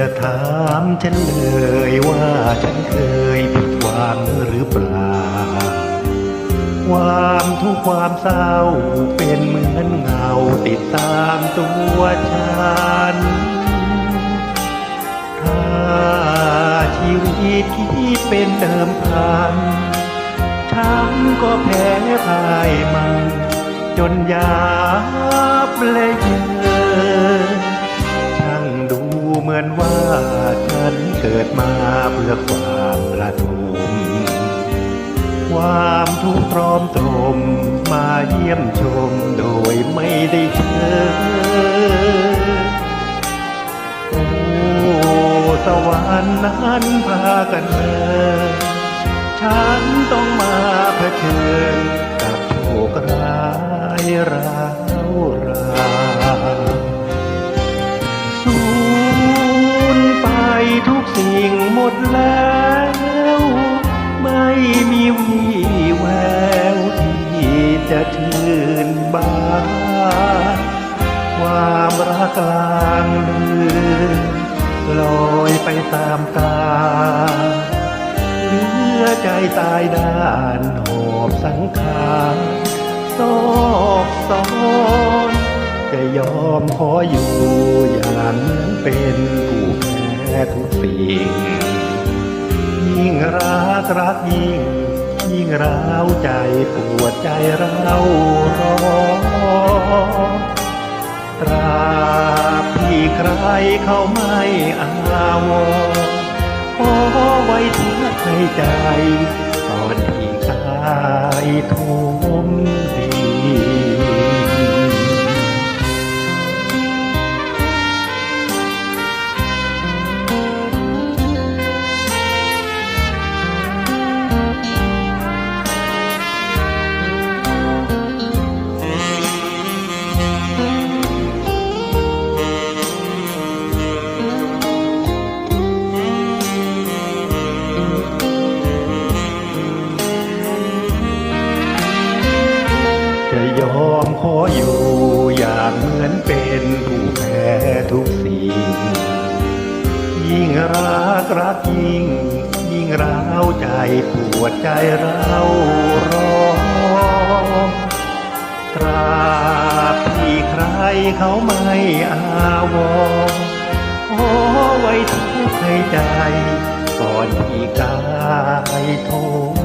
อย่าถามฉันเลยว่าฉันเคยผิดหวังหรือเปล่า ความทุกข์ความเศร้าเป็นเหมือนเงาติดตามตัวฉัน ถ้าชีวิตคิดเป็นเดิมพัน ฉันก็แพ้พ่ายมัน จนยาบและย มือนว่าฉันเกิดมาเพื่อความระทมความทุกข์พร้อมตรมมาเยี่ยมชมโดยไม่ได้เชิญโอ้สวรรค์นั้นพากันเดินฉันต้องมาเผชิญกับโชคร้ายร้าวรา ดแล้วไม่มีวี่แววที่จะชื่นบานความรักกลางเดือนลอยไปตามกาลเหลือใจตายด้านหอบสังขารซอกซ้อนจะยอมขออยู่อย่างเป็นผู้แพ้ทุกสิ่ง ยิ่งรักรักยิ่ง ยิ่งร้าวใจปวดใจเราร้อนตราบที่ใครเขาไม่อาวรขอไว้ทุกข์ให้ใจ ตอนที่กายทม ขออยู่อย่างเหมือนเป็นผู้แพ้ทุกสิ่ง ยิ่งรักรักยิ่ง ยิ่งร้าวใจปวดใจเราร้อนตราบที่ใครเขาไม่อาวรขอไว้ทุกข์ให้ใจ ก่อนที่กายทม